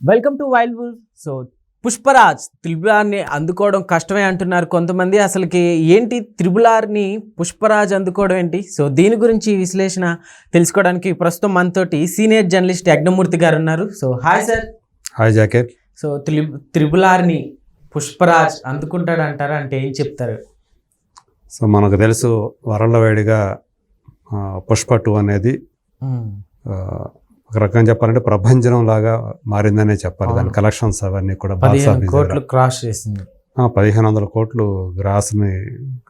Welcome to wild wolf so Pushparaj త్రిబులార్ని అందుకోవడం కష్టమే అంటున్నారు కొంతమంది. అసలుకి ఏంటి త్రిబులార్ని పుష్పరాజ్ అందుకోవడం ఏంటి? సో దీని గురించి విశ్లేషణ తెలుసుకోవడానికి ప్రస్తుతం మనతోటి సీనియర్ జర్నలిస్ట్ యజ్ఞమూర్తి గారు ఉన్నారు. So hi sir hi Zakir so three త్రిబులార్ని పుష్పరాజ్ అందుకుంటాడు అంటారా? అంటే ఏం చెప్తారు? సో మనకు తెలుసు వరల్డ్వైడ్గా పుష్ప టూ అనేది ఆ, ఒక రకంగా చెప్పాలంటే ప్రభంజనం లాగా మారిందనే చెప్పాలి దాని. కలెక్షన్స్ అవన్నీ కూడా కోట్లు. క్రాస్ చేసింది పదిహేను వందల కోట్లు గ్రాస్ని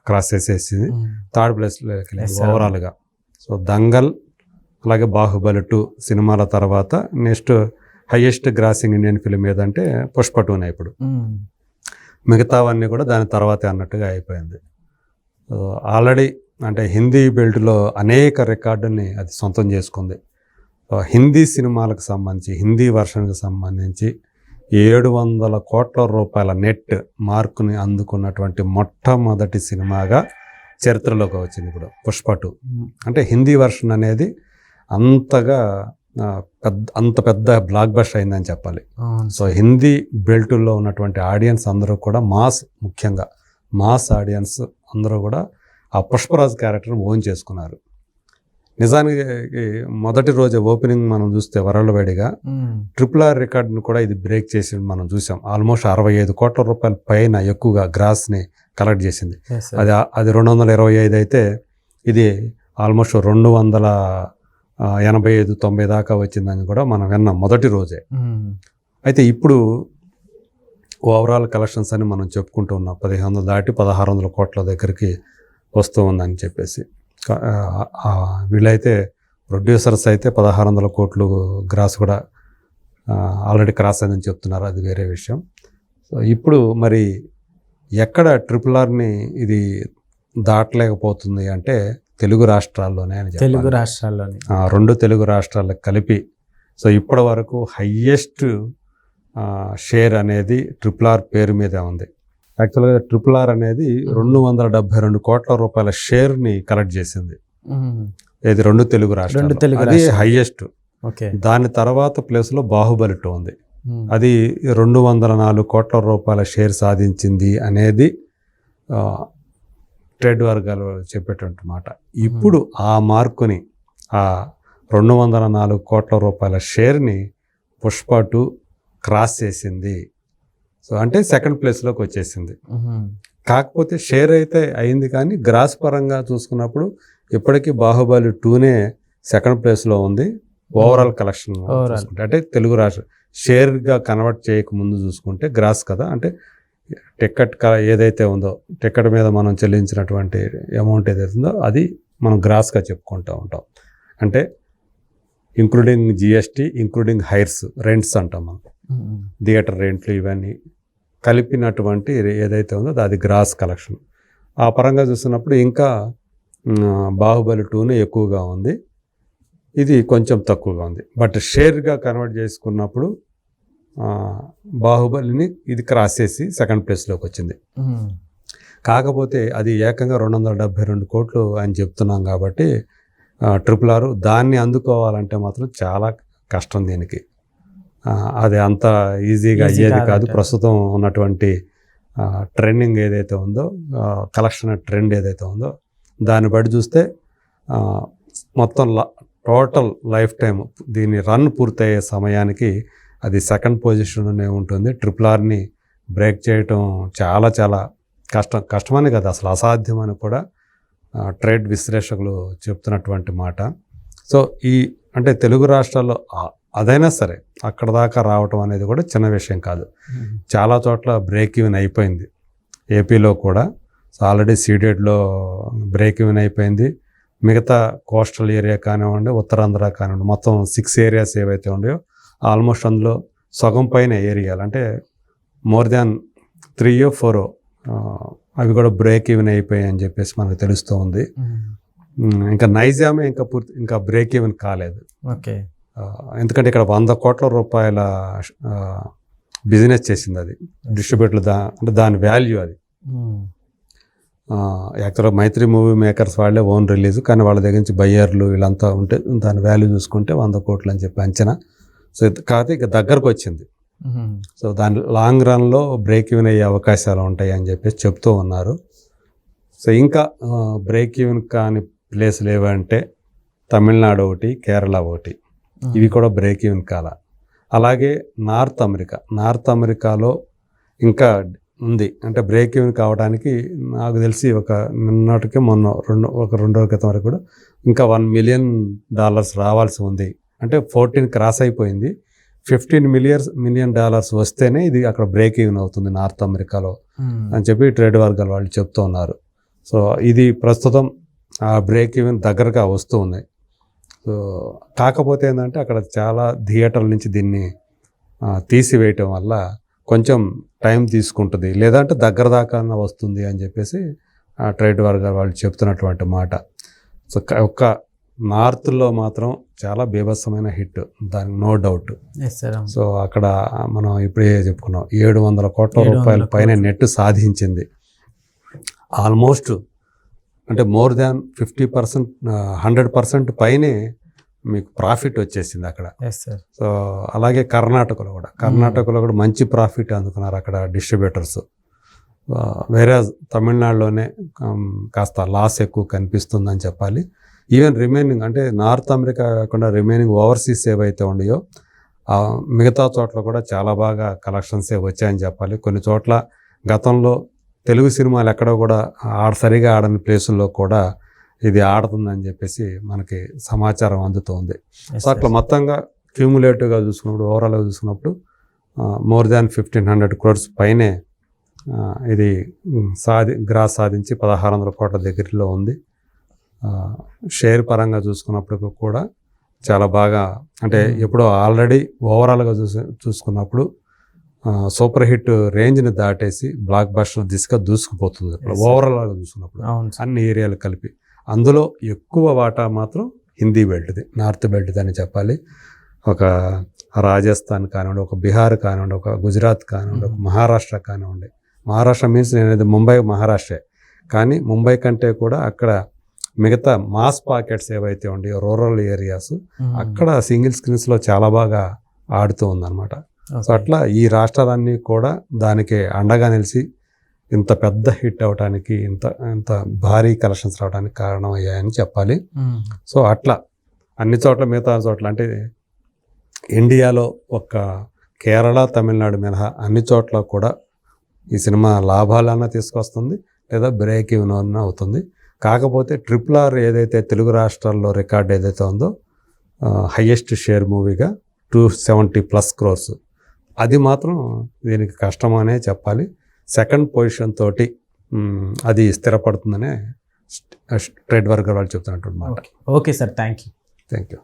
క్రాస్ చేసేసింది థర్డ్ sir. ఓవరాల్గా సో దంగల్ అలాగే బాహుబలి టూ సినిమాల తర్వాత next highest grossing Indian film ఏదంటే పుష్ప టూనే ఇప్పుడు. మిగతావన్నీ కూడా దాని తర్వాతే అన్నట్టుగా అయిపోయింది సో ఆల్రెడీ అంటే హిందీ బెల్ట్లో అనేక రికార్డుల్ని అది సొంతం చేసుకుంది హిందీ సినిమాలకు సంబంధించి హిందీ వర్షన్కి సంబంధించి ఏడు వందల కోట్ల రూపాయల నెట్ మార్కుని అందుకున్నటువంటి మొట్టమొదటి సినిమాగా చరిత్రలోకి వచ్చింది ఇప్పుడు పుష్ప టూ. అంటే హిందీ వర్షన్ అనేది అంతగా పెద్ద అంత పెద్ద బ్లాక్ బస్టర్ అయిందని చెప్పాలి. సో హిందీ బెల్టుల్లో ఉన్నటువంటి ఆడియన్స్ అందరూ కూడా మాస్ ముఖ్యంగా మాస్ ఆడియన్స్ అందరూ కూడా ఆ పుష్పరాజ్ క్యారెక్టర్ ఓన్ చేసుకున్నారు. నిజానికి మొదటి రోజు ఓపెనింగ్ మనం చూస్తే వరల్డ్ వైడ్గా మ్మ్. ట్రిపుల్ ఆర్ రికార్డును కూడా ఇది బ్రేక్ చేసి మనం చూసాం ఆల్మోస్ట్ అరవై ఐదు కోట్ల రూపాయల పైన ఎక్కువగా గ్రాస్ని కలెక్ట్ చేసింది. అది అది రెండు వందల ఇరవై ఐదు అయితే ఇది ఆల్మోస్ట్ రెండు వందల ఎనభై ఐదు తొంభై దాకా వచ్చిందని కూడా మనం విన్నాం మొదటి రోజే. అయితే ఇప్పుడు ఓవరాల్ కలెక్షన్స్ అని మనం చెప్పుకుంటూ ఉన్నాం పదిహేను వందలు దాటి పదహారు వందల కోట్ల దగ్గరికి వస్తూ ఉందని చెప్పేసి వీళ్ళైతే ప్రొడ్యూసర్స్ అయితే పదహారు వందల కోట్లు గ్రాస్ కూడా ఆల్రెడీ క్రాస్ అయిందని చెప్తున్నారు. అది వేరే విషయం. సో ఇప్పుడు మరి ఎక్కడ ట్రిపుల్ ఆర్ని ఇది దాటలేకపోతుంది అంటే తెలుగు రాష్ట్రాల్లోనే అని. తెలుగు రాష్ట్రాల్లోని. రెండు తెలుగు రాష్ట్రాలకు కలిపి సో ఇప్పటి వరకు హయ్యెస్ట్ షేర్ అనేది ట్రిపుల్ ఆర్ పేరు మీదే ఉంది. యాక్చువల్గా ట్రిపుల్ ఆర్ అనేది రెండు వందల డెబ్బై రెండు కోట్ల రూపాయల షేర్ని కలెక్ట్ చేసింది. ఇది రెండు తెలుగు రాష్ట్రాలు తెలుగు అది ఓకే. దాని తర్వాత ప్లేస్లో బాహుబలి టూ ఉంది. అది రెండు వందల నాలుగు కోట్ల రూపాయల షేర్ సాధించింది అనేది ట్రేడ్ వర్గాలు చెప్పేటువంటి మాట. ఇప్పుడు ఆ మార్కుని ఆ రెండు వందల నాలుగు కోట్ల రూపాయల షేర్ని పుష్ప టూ క్రాస్ చేసింది. సో అంటే సెకండ్ ప్లేస్లోకి వచ్చేసింది. కాకపోతే షేర్ అయితే అయింది కానీ గ్రాస్ పరంగా చూసుకున్నప్పుడు ఇప్పటికీ బాహుబలి టూనే సెకండ్ ప్లేస్లో ఉంది ఓవరాల్ కలెక్షన్ అంటే తెలుగు రాష్ట్ర షేర్గా కన్వర్ట్ చేయక ముందు చూసుకుంటే గ్రాస్ కదా అంటే టికెట్ ఏదైతే ఉందో టికెట్ మీద మనం చెల్లించినటువంటి అమౌంట్ ఏదైతే ఉందో అది మనం గ్రాస్గా చెప్పుకుంటూ ఉంటాం అంటే including GST including hires rents అంటాం మనం. థియేటర్ రెంట్లు ఇవన్నీ కలిపినటువంటి ఏదైతే ఉందో అది గ్రాస్ కలెక్షన్. ఆ పరంగా చూస్తున్నప్పుడు ఇంకా బాహుబలి టూనే ఎక్కువగా ఉంది. ఇది కొంచెం తక్కువగా ఉంది. బట్ షేర్గా కన్వర్ట్ చేసుకున్నప్పుడు బాహుబలిని ఇది క్రాస్ చేసి సెకండ్ ప్లేస్లోకి వచ్చింది. కాకపోతే అది ఏకంగా రెండు వందల డెబ్బై రెండు కోట్లు అని చెప్తున్నాం కాబట్టి ట్రిపుల్ ఆర్ దాన్ని అందుకోవాలంటే మాత్రం చాలా కష్టం దీనికి. అది అంత ఈజీగా అయ్యేది కాదు. ప్రస్తుతం ఉన్నటువంటి ట్రెండింగ్ ఏదైతే ఉందో కలెక్షన్ ట్రెండ్ ఏదైతే ఉందో దాన్ని బట్టి చూస్తే మొత్తం టోటల్ లైఫ్ టైం దీని రన్ పూర్తయ్యే సమయానికి అది సెకండ్ పొజిషన్లోనే ఉంటుంది. ట్రిపుల్ ఆర్ని బ్రేక్ చేయటం చాలా చాలా కష్టం కష్టమని కదా అసలు అసాధ్యమని కూడా ట్రేడ్ విశ్లేషకులు చెప్తున్నటువంటి మాట. సో ఈ అంటే తెలుగు రాష్ట్రాల్లో అదైనా సరే అక్కడ దాకా రావటం అనేది కూడా చిన్న విషయం కాదు. చాలా చోట్ల బ్రేక్ ఈవెన్ అయిపోయింది. ఏపీలో కూడా. సో ఆల్రెడీ సీడెడ్లో బ్రేక్ ఈవెన్ అయిపోయింది. మిగతా కోస్టల్ ఏరియా కానివ్వండి ఉత్తరాంధ్ర కానివ్వండి మొత్తం సిక్స్ ఏరియాస్ ఏవైతే ఉన్నాయో ఆల్మోస్ట్ అందులో సగం పైన ఏరియాలు అంటే మోర్ దాన్ త్రీ ఫోర్ అవి కూడా బ్రేక్ ఈవెన్ అయిపోయాయి అని చెప్పేసి మనకు తెలుస్తూ ఉంది. ఇంకా నైజామే ఇంకా పూర్తి ఇంకా బ్రేక్ ఈవెన్ కాలేదు. ఓకే. ఎందుకంటే ఇక్కడ వంద కోట్ల రూపాయల బిజినెస్ చేసింది అది. డిస్ట్రిబ్యూటర్ దా అంటే దాని వాల్యూ అది. యాక్చువల్గా మైత్రి మూవీ మేకర్స్ వాళ్ళే ఓన్ రిలీజ్ కానీ వాళ్ళ దగ్గర నుంచి బయ్యర్లు వీళ్ళంతా ఉంటే దాని వాల్యూ చూసుకుంటే వంద కోట్లు అని చెప్పి అంచనా. సో కాకపోతే ఇక దగ్గరకు వచ్చింది. సో దాని లాంగ్ రన్లో బ్రేక్ ఈవెన్ అయ్యే అవకాశాలు ఉంటాయి అని చెప్పేసి చెప్తూ ఉన్నారు. సో ఇంకా బ్రేక్ ఈవెన్ కాని ప్లేస్లు ఏవంటే తమిళనాడు ఒకటి కేరళ ఒకటి. ఇవి కూడా బ్రేక్ ఈవెన్ కాల. అలాగే నార్త్ అమెరికా నార్త్ అమెరికాలో ఇంకా ఉంది. అంటే బ్రేక్ ఈవెన్ కావడానికి నాకు తెలిసి ఒక నిన్నటికి మొన్న రెండు ఒక రెండు రోజుల క్రితం వరకు కూడా ఇంకా వన్ మిలియన్ డాలర్స్ రావాల్సి ఉంది. అంటే ఫోర్టీన్ క్రాస్ అయిపోయింది. ఫిఫ్టీన్ మిలియర్స్ మిలియన్ డాలర్స్ వస్తేనే ఇది అక్కడ బ్రేక్ ఈవెన్ అవుతుంది నార్త్ అమెరికాలో అని చెప్పి ట్రేడ్ వర్గాల వాళ్ళు చెప్తూ ఉన్నారు. సో ఇది ప్రస్తుతం ఆ బ్రేక్ ఈవెన్ దగ్గరగా వస్తూ ఉంది సో కాకపోతే ఏంటంటే అక్కడ చాలా థియేటర్ల నుంచి దీన్ని తీసివేయటం వల్ల కొంచెం టైం తీసుకుంటుంది. లేదంటే దగ్గర దాకా వస్తుంది అని చెప్పేసి ట్రేడ్ వర్గాల వాళ్ళు చెప్తున్నటువంటి మాట. సో ఒక్క నార్త్లో మాత్రం చాలా బీభత్సమైన హిట్. దానికి నో డౌట్. సో అక్కడ మనం ఇప్పుడే చెప్పుకున్నాం. ఏడు వందల కోట్ల 700 రూపాయల పైన. నెట్ సాధించింది. ఆల్మోస్ట్ అంటే more than fifty percent hundred percent పైనే మీకు ప్రాఫిట్ వచ్చేసింది అక్కడ. సో అలాగే కర్ణాటకలో కూడా. కర్ణాటకలో కూడా మంచి ప్రాఫిట్ అందుకున్నారు అక్కడ డిస్ట్రిబ్యూటర్స్. వేరే తమిళనాడులోనే కాస్త లాస్ ఎక్కువ కనిపిస్తుందని చెప్పాలి. ఈవెన్ రిమైనింగ్ అంటే నార్త్ అమెరికా కాకుండా రిమైనింగ్ ఓవర్సీస్ ఏవైతే ఉన్నాయో ఆ మిగతా చోట్ల కూడా చాలా బాగా కలెక్షన్సే వచ్చాయని చెప్పాలి. కొన్ని చోట్ల గతంలో తెలుగు సినిమాలు ఎక్కడ కూడా ఆడ సరిగా ఆడని ప్లేసుల్లో కూడా ఇది ఆడుతుందని చెప్పేసి మనకి సమాచారం అందుతోంది. సో అట్లా మొత్తంగా క్యూములేటివ్గా చూసుకున్నప్పుడు ఓవరాల్గా చూసుకున్నప్పుడు more than fifteen hundred crores పైనే ఇది సాధి గ్రాస్ సాధించి పదహారు వందల కోట్ల దగ్గరలో ఉంది. షేర్ పరంగా చూసుకున్నప్పుడు కూడా చాలా బాగా అంటే Hmm. ఎప్పుడో ఆల్రెడీ ఓవరాల్గా చూసి చూసుకున్నప్పుడు సూపర్ హిట్ రేంజ్ని దాటేసి బ్లాక్ బస్టర్ దిశగా దూసుకుపోతుంది. Sir. ఓవరాల్గా చూసుకున్నప్పుడు అన్ని ఏరియాలు కలిపి. అందులో ఎక్కువ వాటా మాత్రం హిందీ బెల్ట్ది నార్త్ బెల్ట్ది అని చెప్పాలి. ఒక రాజస్థాన్ కానివ్వండి ఒక బీహార్ కానివ్వండి ఒక గుజరాత్ కానివ్వండి ఒక. మహారాష్ట్ర కానివ్వండి. మహారాష్ట్ర మీన్స్ నేను ముంబై మహారాష్ట్రే. కానీ ముంబై కంటే కూడా అక్కడ మిగతా మాస్ పాకెట్స్ ఏవైతే ఉన్నాయో రూరల్ ఏరియాస్ అక్కడ సింగిల్ స్క్రీన్స్లో చాలా బాగా ఆడుతూ ఉందన్నమాట. సో అట్లా ఈ రాష్ట్రాలన్నీ కూడా దానికి అండగా నిలిచి ఇంత పెద్ద హిట్ అవడానికి ఇంత ఇంత భారీ కలెక్షన్స్ రావడానికి కారణం అయ్యాయని చెప్పాలి. సో అట్లా అన్ని చోట్ల మిగతా చోట్ల అంటే ఇండియాలో ఒక కేరళ తమిళనాడు మినహా అన్ని చోట్ల కూడా ఈ సినిమా లాభాలన్నా తీసుకొస్తుంది లేదా బ్రేక్ ఈవెన్ అన్న అవుతుంది. కాకపోతే ట్రిపుల్ ఆర్ ఏదైతే తెలుగు రాష్ట్రాల్లో రికార్డ్ ఏదైతే ఉందో హయ్యెస్ట్ షేర్ మూవీగా టూ సెవెంటీ ప్లస్ క్రోర్స్ అది మాత్రం దీనికి కష్టమనే చెప్పాలి. సెకండ్ పొజిషన్ తోటి అది స్థిరపడుతుందనే ట్రేడ్ వర్గర్ వాళ్ళు చెప్తున్నట్టు మాట. Okay. Sir. Thank you thank you